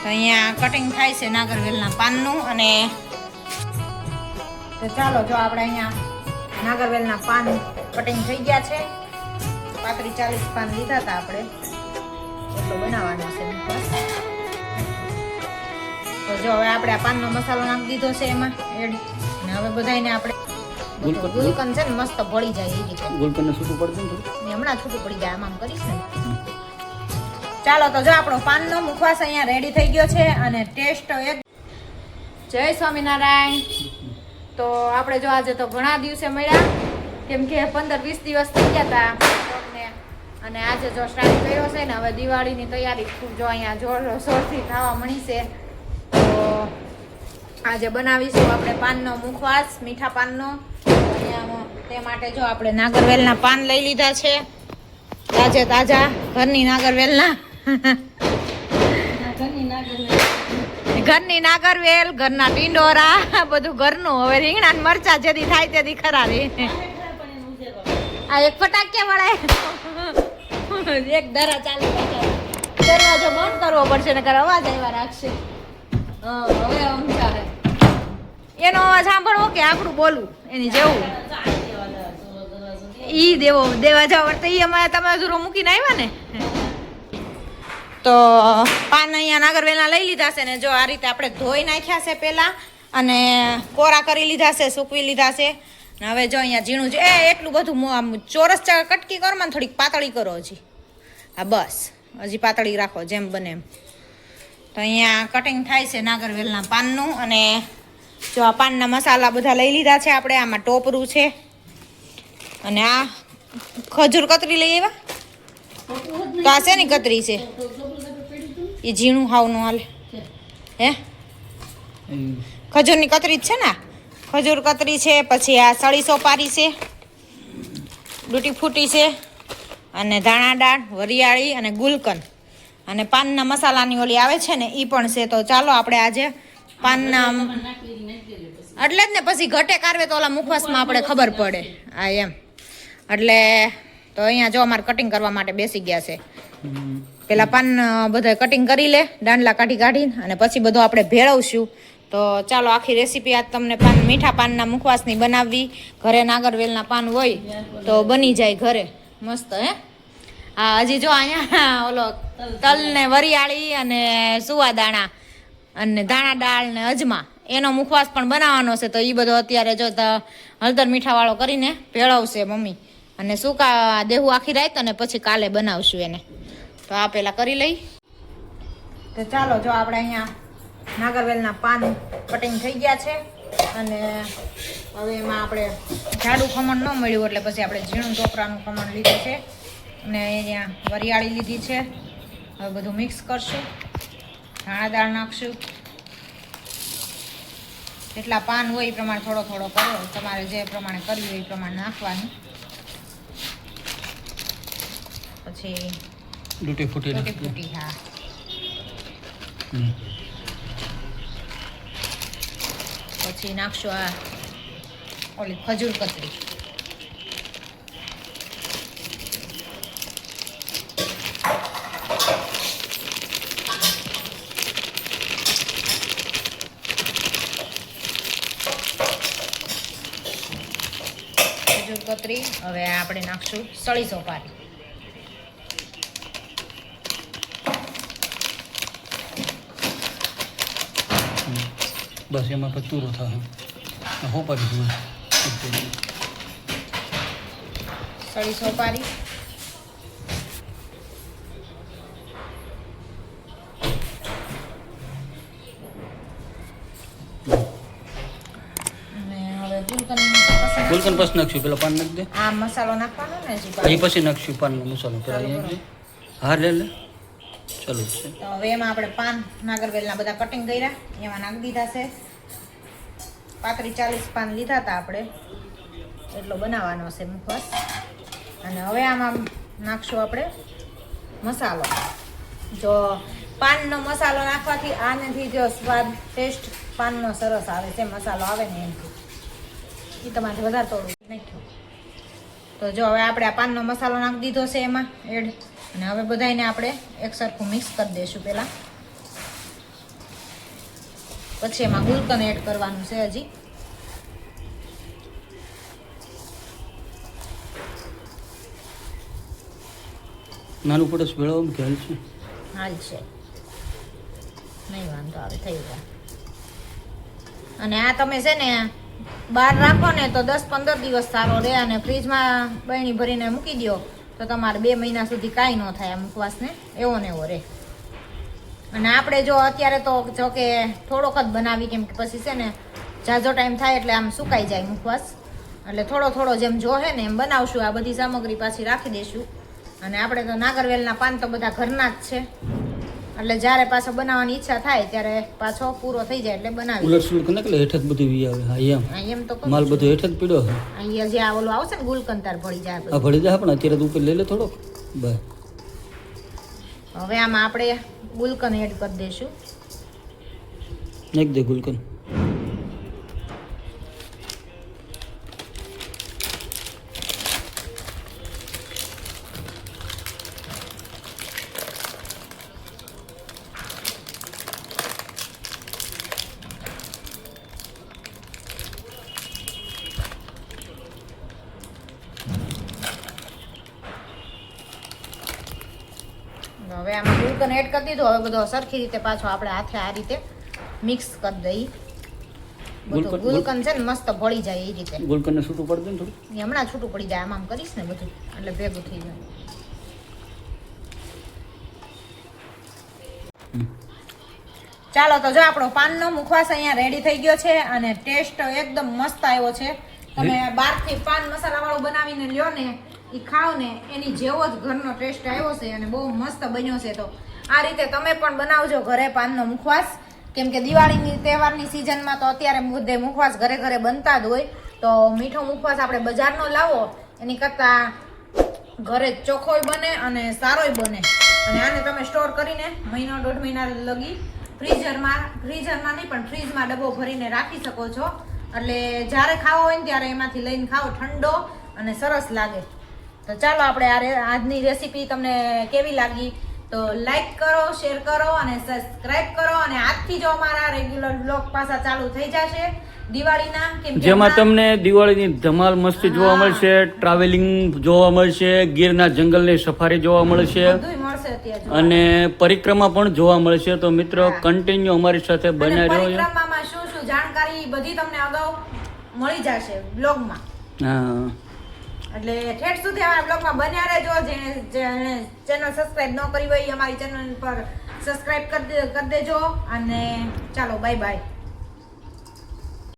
તો અહીંયા કટિંગ થાય છે નાગરવેલના પાનનું અને તો ચાલો જો આપણે અહીંયા નાગરવેલના પાન કટિંગ થઈ ગયા છે. પાંત્રીસ ચાલીસ પાન લીધા હતા આપણે. એટલો બનાવવાનો છે તો જો હવે આપણે આ પાનનો મસાલો નાખી દીધો છે એમાં એડ. અને હવે બધાયને આપણે ગુલકન છે ને મસ્ત ભળી જાય એ રીતે. ગુલકન છૂટું ને ને હમણાં છૂટું પડી જાય આમ આમ કરીશ ને. ચાલો તો જો આપણો પાનનો મુખવાસ અહીંયા રેડી થઈ ગયો છે અને ટેસ્ટ એક જય સ્વામિનારાયણ. તો આપણે જો આજે તો ઘણા દિવસે મળ્યા. કેમ કે પંદર વીસ દિવસ થઈ ગયા હતા અને આજે જો સ્ટાર્ટ કર્યો છે ને, હવે દિવાળીની તૈયારી ખૂબ જો અહીંયા જોર જોરથી થવા મળી છે. તો આજે બનાવીશું આપણે પાનનો મુખવાસ, મીઠા પાનનો. તે માટે જો આપણે નાગરવેલના પાન લઈ લીધા છે. તાજે તાજા ઘરની નાગરવેલના. ઘરની નાગરવેલ, ઘરના ટીંડોરા, બધું ઘરનું. હવે રીંગણા ને મરચા જેથી થાય તેથી ખરા આ એક ફટાકે વળાય એક દરા ચાલુ. દરવાજો બંધ કરવો પડશે, નકર અવાજ આવ્યા રાખશે. હવે સમજાવે. એનો અવાજ સાંભળવો કે આપણું બોલવું? એની જેવું. ઈ દેવો, દેવા જાવ. તો ઈ અમારે તમે હજુ મૂકીને આવ્યા ને? તો પાન અહીંયા નાગરવેલના લઈ લીધા છે ને જો આ રીતે આપણે ધોઈ નાખ્યા છે પહેલાં અને કોરા કરી લીધા છે, સૂકવી લીધા છે. હવે જો અહીંયા ઝીણું છે, એ એટલું બધું આમ ચોરસ કટકી કરો ને થોડીક પાતળી કરો હજી. હા, બસ. હજી પાતળી રાખો, જેમ બને એમ. તો અહીંયા કટિંગ થાય છે નાગરવેલના પાનનું અને જો આ પાનના મસાલા બધા લઈ લીધા છે આપણે, આમાં ટોપરું છે. અને આ ખજૂર કતરી લઈ આવ્યા? તો આ શેની કતરી છે? એ ઝીણું હાવનું હાલે. હે? ખજૂરની કતરી જ છે ને? ખજૂર કતરી છે, પછી આ સળી સોપારી છે, ડૂટી ફૂટી છે, અને ધાણા દાળ, વરિયાળી અને ગુલકંદ. અને પાનના મસાલાની ઓલી આવે છે ને એ પણ છે. તો ચાલો આપણે આજે પાનના એટલે જ ને, પછી ઘટે કારવે તો ઓલા મુખવાસમાં આપણે ખબર પડે. આ એમ. એટલે તો અહીંયા જો અમારે કટિંગ કરવા માટે બેસી ગયા છે. પેલા પાન બધા કટિંગ કરી લે, દાંડલા કાઢી કાઢીને, અને પછી બધું આપણે ભેળવશું. તો ચાલો, આખી રેસીપી આજ તમને પાન, મીઠા પાનના મુખવાસની બનાવવી ઘરે નાગરવેલના પાન હોય, તો બની જાય ઘરે. મસ્ત, હે? હા હજી જો અહીંયા, ઓલો તલને વરિયાળી અને સુવા દાણા અને દાણા દાળ ને અજમા, એનો મુખવાસ પણ બનાવવાનો છે. તો એ બધો અત્યારે જો હળદર મીઠાવાળો કરીને ભેળવશે મમ્મી. અને સૂકા દેહું આખી રાત અને પછી કાલે બનાવશું એને. તો આ પહેલાં કરી લઈ. તો ચાલો, જો આપણે અહીંયા નાગરવેલના પાન કટિંગ થઈ ગયા છે અને હવે એમાં આપણે જાડું ખમણ ન મળ્યું એટલે પછી આપણે ઝીણું ટોપરાનું ખમણ લીધું છે અને અહીંયા વરિયાળી લીધી છે. હવે બધું મિક્સ કરશું. ધાણા દાળ નાખશું. જેટલા પાન હોય એ પ્રમાણે થોડો થોડો કરો. તમારે જે પ્રમાણે કરવી હોય એ પ્રમાણે નાખવાનું. પછી ડૂટી ફૂટી પછી નાખશો આ ઓલી ખજૂર કતરી. કતરી હવે આપણે નાખશું સળી સોપારી. બસ એમાં પછી પૂરો થાય હો પડી સળી સોપારી. પસંદ પછી નાખશું. પેલા પાન નાખી દે. આ મસાલો નાખવાનો ને પાછો. પછી નાખશું પાનનો મસાલો. પેલા હા લે લે ચાલુ છે. તો હવે એમાં આપણે પાન, નાગરવેલના બધા કટિંગ કર્યા. એમાં નાખી દીધા છે. પાંત્રીસ ચાલીસ પાન લીધા હતા આપણે. એટલો બનાવવાનો છે મુખવાસ. અને હવે આમાં નાખશું આપણે મસાલો. જો પાનનો મસાલો નાખવાથી આનેથી જો સ્વાદ ટેસ્ટ પાનનો સરસ આવે છે. મસાલો આવે ને એમથી એ તમારે વધારે થોડું નાખ્યું તો જો હવે આપણે આ પાનનો મસાલો નાખી દીધો છે એમાં એડ. અને હવે બધાયને આપણે એક સરખું મિક્સ કરી દઈશું પહેલાં. પછી એમાં ગુલકન એડ કરવાનું છે હજી. નાનું પડસ ભેળવવામાં ખ્યાલ છે. હાલ છે. નહીં વાંધો આવે થઈ જાય અને આ તમે છે ને બહાર રાખો ને તો દસ પંદર દિવસ સારો રહે અને ફ્રીજમાં બહેણી ભરીને મૂકી દો તો તમારે બે મહિના સુધી કાંઈ ન થાય આ મુખવાસને. એવો ને એવો રહે. અને આપણે જો અત્યારે તો જો કે થોડોક જ બનાવી કેમ કે પછી છે ને ઝાઝો ટાઈમ થાય એટલે આમ સુકાઈ જાય મુખવાસ. એટલે થોડો થોડો જેમ જોહે ને એમ બનાવશું. આ બધી સામગ્રી પાછી રાખી દઈશું અને આપણે તો નાગરવેલના પાન તો બધા ઘરના જ છે. એટલે જ્યારે પાછો બનાવવાની ઈચ્છા થાય ત્યારે પાછો પૂરો થઈ જાય એટલે બનાવી ઉલટ સુલટ કરીને એટલે હેઠ બધું વી આવે. હા એમ. એમ તો માલ બધું બધો હેઠ જ પીડ્યો છે. અહીંયા જે આ ઓલું આવશે ને ગુલકંતાર ભળી જાય હા ભળી જાય પણ અત્યારે તો ઉપર લઈ લે થોડોક. બસ. હવે આમાં આપણે ગુલકન એડ કરી દઈશું. નાખ દે ગુલકન. હવે એડ કરી દીધું. હવે બધો સરખી રીતે પાછો આપણે હાથે આ રીતે મિક્સ કરી દઈ ગુલકન- ગુલકન છે ને મસ્ત ભળી જાય એ રીતે. ગુલકનને છૂટું પડી દે ને થોડું? હમણાં છૂટું પડી જાય. આમ આમ કરીશ ને બધું એટલે ભેગું થઈ જાય. ચાલો તો જો આપણો પાનનો મુખવાસ અહીંયા રેડી થઈ ગયો છે અને ટેસ્ટ એકદમ મસ્ત આવ્યો છે. તમે બહારથી પાન મસાલા વાળું બનાવીને લ્યો ને એ ખાઓ ને એની જેવો જ ઘરનો ટેસ્ટ આવ્યો છે અને બહુ મસ્ત બન્યો છે તો. આ રીતે તમે પણ બનાવજો ઘરે પાનનો મુખવાસ. કેમ કે દિવાળીની તહેવારની સિઝનમાં તો અત્યારે બધે મુખવાસ ઘરે ઘરે બનતા જ હોય. તો મીઠો મુખવાસ આપણે બજારનો લાવો, એની કરતાં ઘરે ચોખ્ખોય બને અને સારોય બને. અને આને તમે સ્ટોર કરીને મહિનો દોઢ મહિના લગી ફ્રીઝરમાં ફ્રીઝરમાં નહીં, પણ ફ્રીજમાં ડબ્બો ભરીને રાખી શકો છો. એટલે જ્યારે ખાવો હોય ને ત્યારે એમાંથી લઈને ખાઓ, ઠંડો અને સરસ લાગે. તો ચાલો આપણે આ આજની રેસીપી તમને કેવી લાગી? તો લાઈક કરો શેર કરો અને સબસ્ક્રાઇબ કરો અને આજથી જો અમારા રેગ્યુલર બ્લોગ પાછા ચાલુ થઈ જશે. દિવાળીના જેમાં તમને દિવાળીની ધમાલ મસ્તી જોવા મળશે ટ્રાવેલિંગ જોવા મળશે ગીરના જંગલની સફારી જોવા મળશે. અને પરિક્રમા પણ જોવા મળશે. તો મિત્રો કન્ટિન્યુ અમારી સાથે બન્યા રહ્યો પરિક્રમામાં શું શું જાણકારી બધી તમને અગાઉ મળી જશે બ્લોગમાં હા. એટલે ઠેઠ સુધી અમારા બ્લોગમાં બન્યા રહેજો. જેને ચેનલ સબસ્ક્રાઇબ ન કરી હોય અમારી ચેનલ પર સબસ્ક્રાઇબ કરી કરી દેજો. અને ચાલો બાય બાય